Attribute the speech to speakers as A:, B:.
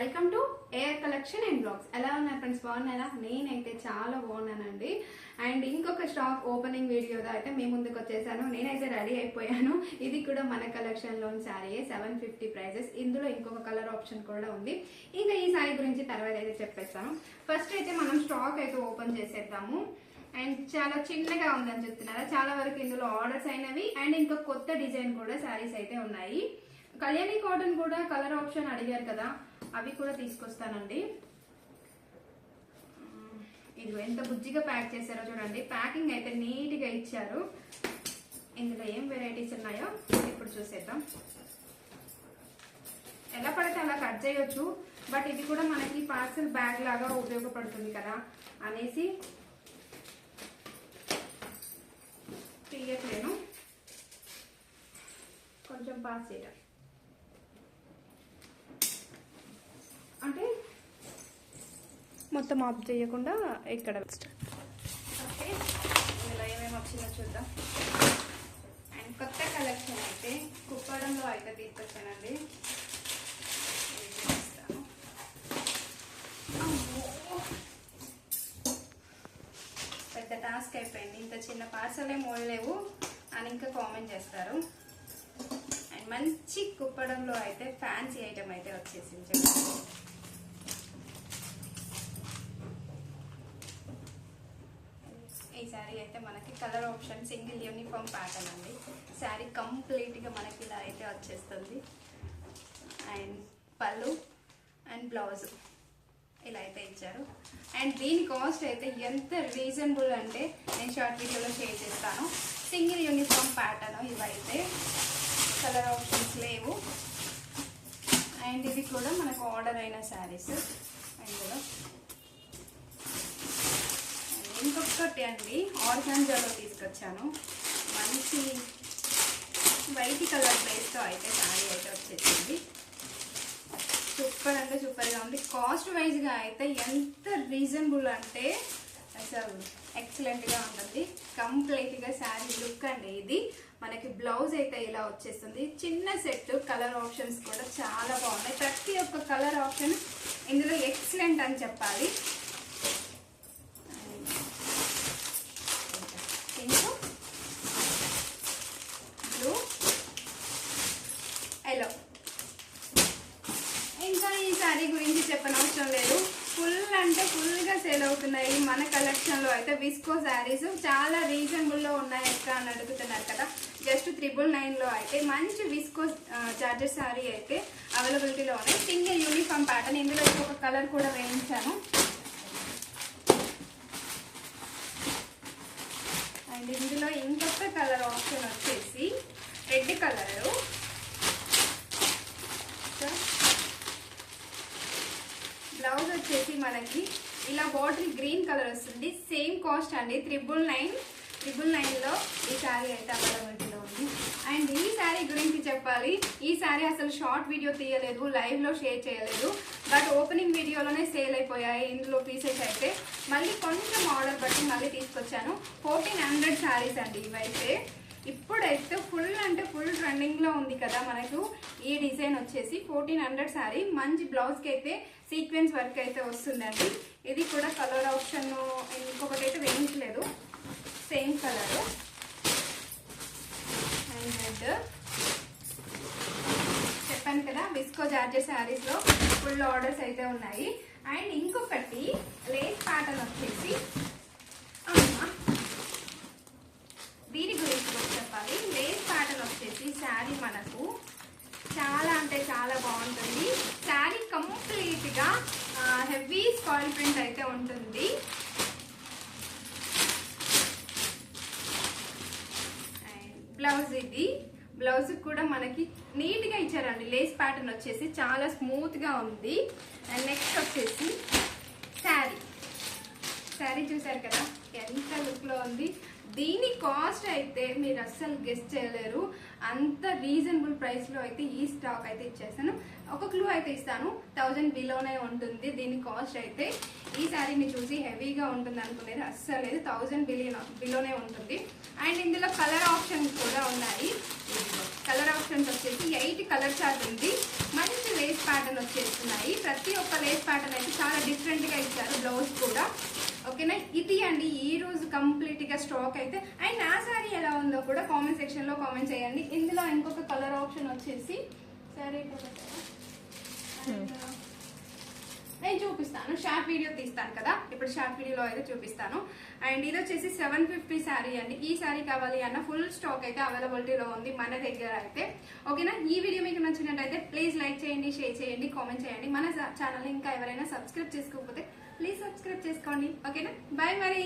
A: Welcome to air collection and blogs. ఎలా ఉన్నారు friends? బాగున్నారా? నేనైతే చాలా బాగున్నానండి. అండ్ ఇంకొక స్టాక్ ఓపెనింగ్ వీడియోలో అయితే మీ ముందుకు వచ్చేసాను. నేనైతే రెడీ అయిపోయాను. ఇది కూడా మన కలెక్షన్లోని శారీ సెవెన్ ఫిఫ్టీ ప్రైజెస్ ఇందులో ఇంకొక కలర్ ఆప్షన్ కూడా ఉంది. ఇంకా ఈ శారీ గురించి తర్వాత అయితే చెప్పేస్తాను. ఫస్ట్ అయితే మనం స్టాక్ అయితే ఓపెన్ చేసేద్దాము. అండ్ చాలా చిన్నగా ఉందని చెప్తున్నారా? చాలా వరకు ఇందులో ఆర్డర్స్ అయినవి. అండ్ ఇంకా కొత్త డిజైన్ కూడా శారీస్ అయితే ఉన్నాయి. కళ్యాణి కాటన్ కూడా కలర్ ఆప్షన్ అడిగారు కదా. అవి కూడా తీసుకొస్తానండి. ఇది ఇదిగో ఎంత బుజ్జిగా ప్యాక్ చేశారో చూడండి. ప్యాకింగ్ అయితే నీట్గా ఇచ్చారు. ఇందులో ఏం వెరైటీస్ ఉన్నాయో ఇప్పుడు చూసేద్దాం. ఎలా పడితే అలా కట్ చేయొచ్చు బట్ ఇది కూడా మనకి పార్సల్ బ్యాగ్ లాగా ఉపయోగపడుతుంది కదా అనేసి తీయట్లేను. కొంచెం పాస్ చేయటం అంటే మొత్తం ఆఫ్ చేయకుండా ఇక్కడ ఓకే. ఇందులో ఏమేమి వచ్చిందో చూద్దాం. అండ్ కొత్త కలెక్షన్ అయితే కుప్పడంలో అయితే తీసుకొచ్చానండి. పెద్ద టాస్క్ అయిపోయింది. ఇంత చిన్న పార్సలే లేవు అని ఇంకా కామెంట్ చేస్తారు. అండ్ మంచి కుప్పడంలో అయితే ఫ్యాన్సీ ఐటమ్ అయితే వచ్చేసింది చూడండి. ఈ శారీ అయితే మనకి colour option single uniform pattern అండి. శారీ కంప్లీట్గా మనకి ఇలా అయితే వచ్చేస్తుంది. అండ్ పళ్ళు అండ్ బ్లౌజ్ ఇలా అయితే ఇచ్చారు. అండ్ దీని కాస్ట్ అయితే ఎంత రీజనబుల్ అంటే నేను షార్ట్ వీడియోలో షేర్ చేస్తాను. సింగిల్ యూనిఫామ్ ప్యాటర్న్ ఇవైతే కలర్ ఆప్షన్స్ లేవు. అండ్ ఇది కూడా మనకు ఆర్డర్ అయిన శారీస్. అండ్ ఇంకొకటి అండి ఆర్గాంజాలో తీసుకొచ్చాను. మంచి వైట్ కలర్ బేస్తో అయితే శారీ అయితే వచ్చేసింది. సూపర్ అంటే సూపర్గా ఉంది. కాస్ట్ వైజ్గా అయితే ఎంత రీజనబుల్ అంటే అసలు ఎక్సలెంట్గా ఉంటుంది. కంప్లీట్గా శారీ లుక్ అండి ఇది. మనకి బ్లౌజ్ అయితే ఇలా వచ్చేస్తుంది. చిన్న సెట్ కలర్ ఆప్షన్స్ కూడా చాలా బాగున్నాయి. ప్రతి ఒక్క కలర్ ఆప్షన్ ఇందులో ఎక్సలెంట్ అని చెప్పాలి పింక్ బ్లూ ఎల్లో ఇంకా ఈ శారీ గురించి చెప్పనవసరం లేదు ఫుల్ అంటే ఫుల్గా సేల్ అవుతున్నాయి. మన కలెక్షన్లో అయితే విస్కో శారీస్ చాలా రీజనబుల్లో ఉన్నాయి అక్క అని అడుగుతున్నారు కదా. జస్ట్ త్రిబుల్ నైన్లో అయితే మంచి విస్కో చార్జెస్ శారీ అయితే అవైలబిలిటీలో ఉన్నాయి. సింగిల్ యూనిఫామ్ ప్యాటర్న్ ఇందులో ఒక కలర్ కూడా వేయించాను. అండ్ ఇందులో ఇంకొక కలర్ ఆప్షన్ వచ్చేసి రెడ్ కలరు బ్లౌజ్ వచ్చేసి మనకి ఇలా బాటిల్ గ్రీన్ కలర్ వస్తుంది. సేమ్ కాస్ట్ అండి. త్రిబుల్ నైన్ త్రిబుల్ నైన్లో ఈ శారీ అయితే అవైలబిలిటీలో ఉంది. అండ్ ఈ శారీ గురించి చెప్పాలి. ఈ శారీ అసలు షార్ట్ వీడియో తీయలేదు లైవ్లో షేర్ చేయలేదు. బట్ ఓపెనింగ్ వీడియోలోనే సేల్ అయిపోయాయి. ఇందులో పీసెస్ అయితే మళ్ళీ కొంచెం ఆర్డర్ బట్టి మళ్ళీ తీసుకొచ్చాను. ఫోర్టీన్ హండ్రెడ్ శారీస్ అండి ఇవైతే. ఇప్పుడైతే ఫుల్ అంటే ట్రెండింగ్లో ఉంది కదా మనకు. ఈ డిజైన్ వచ్చేసి ఫోర్టీన్ హండ్రెడ్ శారీ మంచి బ్లౌజ్కి అయితే సీక్వెన్స్ వర్క్ అయితే వస్తుందండి. ఇది కూడా కలర్ ఆప్షన్ ఇంకొకటి అయితే వేయించలేదు. సేమ్ కలర్ అండ్ రెడ్ చెప్పాను కదా విస్కో జార్జెస్ శారీస్లో ఫుల్ ఆర్డర్స్ అయితే ఉన్నాయి. అండ్ ఇంకొకటి లేస్ ప్యాటర్న్ వచ్చేసి అమ్మా దీని గురించి కూడా చెప్పాలి లేస్ ప్యాటర్న్ వచ్చేసి శారీ మనకు చాలా అంటే చాలా బాగుంటుంది. శారీ కంప్లీట్గా హెవీ స్కాయిల్ ప్రింట్ అయితే ఉంటుంది. బ్లౌజ్ ఇది. బ్లౌజ్ కూడా మనకి నీట్గా ఇచ్చారండి. లేస్ ప్యాటర్న్ వచ్చేసి చాలా స్మూత్గా ఉంది. అండ్ నెక్స్ట్ వచ్చేసి శారీ చూసారు కదా ఎంత లుక్లో ఉంది. దీని కాస్ట్ అయితే మీరు అస్సలు గెస్ట్ చేయలేరు. అంత రీజనబుల్ ప్రైస్లో అయితే ఈ స్టాక్ అయితే ఇచ్చేస్తాను ఒక క్లూ అయితే ఇస్తాను. థౌజండ్ బిలోనే ఉంటుంది. దీని కాస్ట్ అయితే ఈ శారీని చూసి హెవీగా ఉంటుంది అనుకునేది అస్సలు లేదు. థౌజండ్ బిలియన్ బిలోనే ఉంటుంది. అండ్ ఇందులో కలర్ ఆప్షన్స్ కూడా ఉన్నాయి. కలర్ ఆప్షన్స్ వచ్చేసి ఎయిట్ కలర్ చార్ట్ ఉంది. మంచి లేస్ ప్యాటర్న్ వచ్చేస్తున్నాయి. ప్రతి ఒక్క లేస్ ప్యాటర్న్ అయితే చాలా డిఫరెంట్గా ఇచ్చారు. బ్లౌజ్ కూడా. ఇది అండి ఈ రోజు కంప్లీట్గా స్టాక్ అయితే. అండ్ నా సారీ ఎలా ఉందో కూడా కామెంట్ సెక్షన్లో కామెంట్ చేయండి. ఇందులో ఇంకొక కలర్ ఆప్షన్ వచ్చేసి సారీ నేను చూపిస్తాను. షార్ట్ వీడియో తీస్తాను కదా. ఇప్పుడు షార్ట్ వీడియోలో అయితే చూపిస్తాను. అండ్ ఇది వచ్చేసి సెవెన్ ఫిఫ్టీ శారీ అండి. ఈ శారీ కావాలి అన్న ఫుల్ స్టాక్ అయితే అవైలబిలిటీలో ఉంది మన దగ్గర అయితే. ఓకేనా ఈ వీడియో మీకు నచ్చినట్టయితే ప్లీజ్ లైక్ చేయండి షేర్ చేయండి కామెంట్ చేయండి. మన ఛానల్ ఇంకా ఎవరైనా సబ్స్క్రైబ్ చేసుకోకపోతే ప్లీజ్ సబ్స్క్రైబ్ చేసుకోండి. ఓకేనా బాయ్ మరి.